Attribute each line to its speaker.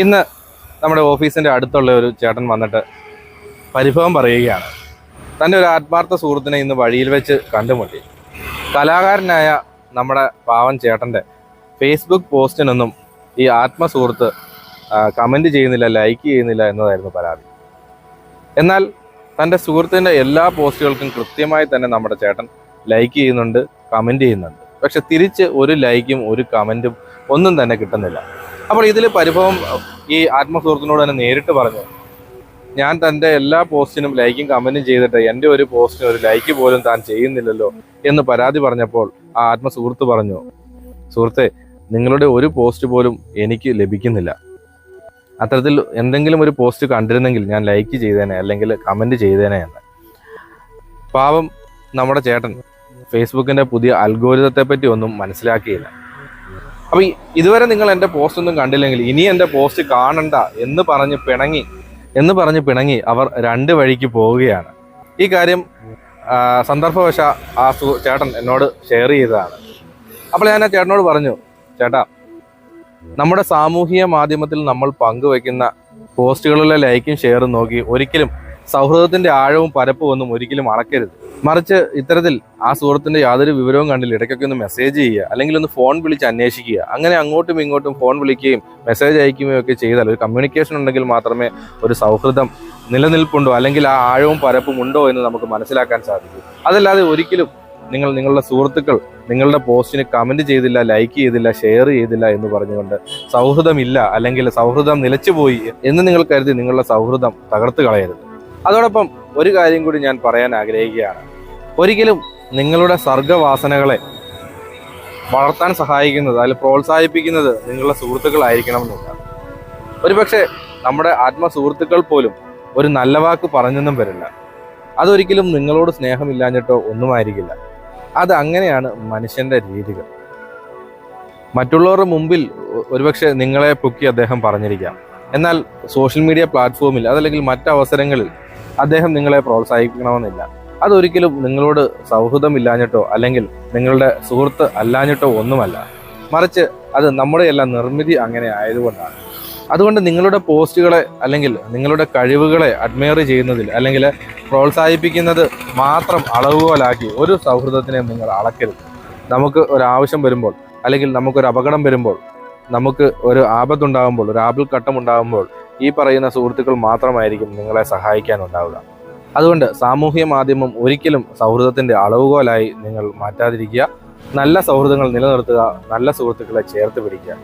Speaker 1: ഇന്ന് നമ്മുടെ ഓഫീസിന്റെ അടുത്തുള്ള ഒരു ചേട്ടൻ വന്നിട്ട് പരിഭവം പറയുകയാണ്. തന്റെ ഒരു ആത്മാർത്ഥ സുഹൃത്തിനെ ഇന്ന് വഴിയിൽ വെച്ച് കണ്ടുമുട്ടി. കലാകാരനായ നമ്മുടെ പാവൻ ചേട്ടന്റെ ഫേസ്ബുക്ക് പോസ്റ്റിനൊന്നും ഈ ആത്മസുഹൃത്ത് കമന്റ് ചെയ്യുന്നില്ല ലൈക്ക് ചെയ്യുന്നില്ല എന്നതായിരുന്നു പരാതി. എന്നാൽ തന്റെ സുഹൃത്തിന്റെ എല്ലാ പോസ്റ്റുകൾക്കും കൃത്യമായി തന്നെ നമ്മുടെ ചേട്ടൻ ലൈക്ക് ചെയ്യുന്നുണ്ട് കമന്റ് ചെയ്യുന്നുണ്ട്. പക്ഷെ തിരിച്ച് ഒരു ലൈക്കും ഒരു കമന്റും ഒന്നും തന്നെ കിട്ടുന്നില്ല. അപ്പോൾ ഇതിൽ പരിഭവം ഈ ആത്മസുഹൃത്തിനോട് തന്നെ നേരിട്ട് പറഞ്ഞു. ഞാൻ തന്റെ എല്ലാ പോസ്റ്റിനും ലൈക്കും കമന്റും ചെയ്തിട്ട് എന്റെ ഒരു പോസ്റ്റിന് ഒരു ലൈക്ക് പോലും താൻ ചെയ്യുന്നില്ലല്ലോ എന്ന് പരാതി പറഞ്ഞപ്പോൾ ആ ആത്മസുഹൃത്ത് പറഞ്ഞു സുഹൃത്തെ നിങ്ങളുടെ ഒരു പോസ്റ്റ് പോലും എനിക്ക് ലഭിക്കുന്നില്ല. അത്തരത്തിൽ എന്തെങ്കിലും ഒരു പോസ്റ്റ് കണ്ടിരുന്നെങ്കിൽ ഞാൻ ലൈക്ക് ചെയ്തേനെ അല്ലെങ്കിൽ കമന്റ് ചെയ്തേനെ എന്ന്. പാവം നമ്മുടെ ചേട്ടൻ ഫേസ്ബുക്കിന്റെ പുതിയ അൽഗോരിതത്തെ പറ്റി ഒന്നും മനസ്സിലാക്കിയില്ല. അപ്പോൾ ഇതുവരെ നിങ്ങൾ എന്റെ പോസ്റ്റ് ഒന്നും കണ്ടില്ലെങ്കിൽ ഇനി എന്റെ പോസ്റ്റ് കാണണ്ട എന്ന് പറഞ്ഞ് പിണങ്ങി എന്ന് പറഞ്ഞ് പിണങ്ങി അവർ രണ്ട് വഴിക്ക് പോവുകയാണ്. ഈ കാര്യം സന്ദർഭവശ ആ ചേട്ടൻ എന്നോട് ഷെയർ ചെയ്തതാണ്. അപ്പോൾ ഞാൻ ആ ചേട്ടനോട് പറഞ്ഞു ചേട്ടാ നമ്മുടെ സാമൂഹിക മാധ്യമത്തിൽ നമ്മൾ പങ്കുവെക്കുന്ന പോസ്റ്റുകളിലെ ലൈക്കും ഷെയറും നോക്കി ഒരിക്കലും സൗഹൃദത്തിന്റെ ആഴവും പരപ്പും ഒന്നും ഒരിക്കലും അളക്കരുത്. മറിച്ച് ഇത്തരത്തിൽ ആ സുഹൃത്തിന്റെ യാതൊരു വിവരവും കണ്ടില്ല. ഇടയ്ക്കൊക്കെ ഒന്ന് മെസ്സേജ് ചെയ്യുക അല്ലെങ്കിൽ ഒന്ന് ഫോൺ വിളിച്ച് അന്വേഷിക്കുക. അങ്ങനെ അങ്ങോട്ടും ഇങ്ങോട്ടും ഫോൺ വിളിക്കുകയും മെസ്സേജ് അയക്കുകയും ഒക്കെ ചെയ്താൽ ഒരു കമ്മ്യൂണിക്കേഷൻ ഉണ്ടെങ്കിൽ മാത്രമേ ഒരു സൗഹൃദം നിലനിൽപ്പുണ്ടോ? അല്ലെങ്കിൽ ആ ആഴവും പരപ്പും ഉണ്ടോ എന്ന് നമുക്ക് മനസ്സിലാക്കാൻ സാധിക്കും. അതല്ലാതെ ഒരിക്കലും നിങ്ങൾ നിങ്ങളുടെ സുഹൃത്തുക്കൾ നിങ്ങളുടെ പോസ്റ്റിന് കമന്റ് ചെയ്തില്ല ലൈക്ക് ചെയ്തില്ല ഷെയർ ചെയ്തില്ല എന്ന് പറഞ്ഞുകൊണ്ട് സൗഹൃദമില്ല അല്ലെങ്കിൽ സൗഹൃദം നിലച്ചുപോയി എന്ന് നിങ്ങൾ കരുതി നിങ്ങളുടെ സൗഹൃദം തകർത്ത് കളയരുത്. അതോടൊപ്പം ഒരു കാര്യം കൂടി ഞാൻ പറയാൻ ആഗ്രഹിക്കുകയാണ്. ഒരിക്കലും നിങ്ങളുടെ സർഗവാസനകളെ വളർത്താൻ സഹായിക്കുന്നത് അതിൽ പ്രോത്സാഹിപ്പിക്കുന്നത് നിങ്ങളുടെ സുഹൃത്തുക്കളായിരിക്കണമെന്നില്ല. ഒരുപക്ഷെ നമ്മുടെ ആത്മസുഹൃത്തുക്കൾ പോലും ഒരു നല്ല വാക്ക് പറഞ്ഞെന്നും വരില്ല. അതൊരിക്കലും നിങ്ങളോട് സ്നേഹമില്ലാഞ്ഞിട്ടോ ഒന്നുമായിരിക്കില്ല. അത് അങ്ങനെയാണ് മനുഷ്യന്റെ രീതികൾ. മറ്റുള്ളവരുടെ മുമ്പിൽ ഒരുപക്ഷെ നിങ്ങളെ പൊക്കി അദ്ദേഹം പറഞ്ഞിരിക്കാം. എന്നാൽ സോഷ്യൽ മീഡിയ പ്ലാറ്റ്ഫോമിൽ അതല്ലെങ്കിൽ മറ്റവസരങ്ങളിൽ അദ്ദേഹം നിങ്ങളെ പ്രോത്സാഹിപ്പിക്കണമെന്നില്ല. അതൊരിക്കലും നിങ്ങളോട് സൗഹൃദമില്ലാഞ്ഞിട്ടോ അല്ലെങ്കിൽ നിങ്ങളുടെ സുഹൃത്ത് അല്ലാഞ്ഞിട്ടോ ഒന്നുമല്ല. മറിച്ച് അത് നമ്മുടെ നിർമ്മിതി അങ്ങനെ ആയതുകൊണ്ടാണ്. അതുകൊണ്ട് നിങ്ങളുടെ പോസ്റ്റുകളെ അല്ലെങ്കിൽ നിങ്ങളുടെ കഴിവുകളെ അഡ്മയർ ചെയ്യുന്നതിൽ അല്ലെങ്കിൽ പ്രോത്സാഹിപ്പിക്കുന്നത് മാത്രം അളവുകോലാക്കി ഒരു സൗഹൃദത്തിനെ നിങ്ങൾ അളക്കരുത്. നമുക്ക് ഒരു ആവശ്യം വരുമ്പോൾ അല്ലെങ്കിൽ നമുക്കൊരു അപകടം വരുമ്പോൾ നമുക്ക് ഒരു ആപത്തുണ്ടാകുമ്പോൾ ഒരു ആപൽ ഘട്ടം ഉണ്ടാകുമ്പോൾ ഈ പറയുന്ന സുഹൃത്തുക്കൾ മാത്രമായിരിക്കും നിങ്ങളെ സഹായിക്കാനുണ്ടാവുക. അതുകൊണ്ട് സാമൂഹ്യ മാധ്യമം ഒരിക്കലും സൗഹൃദത്തിന്റെ അളവുകോലായി നിങ്ങൾ മാറ്റാതിരിക്കുക. നല്ല സൗഹൃദങ്ങൾ നിലനിർത്തുക. നല്ല സുഹൃത്തുക്കളെ ചേർത്ത് പിടിക്കുക.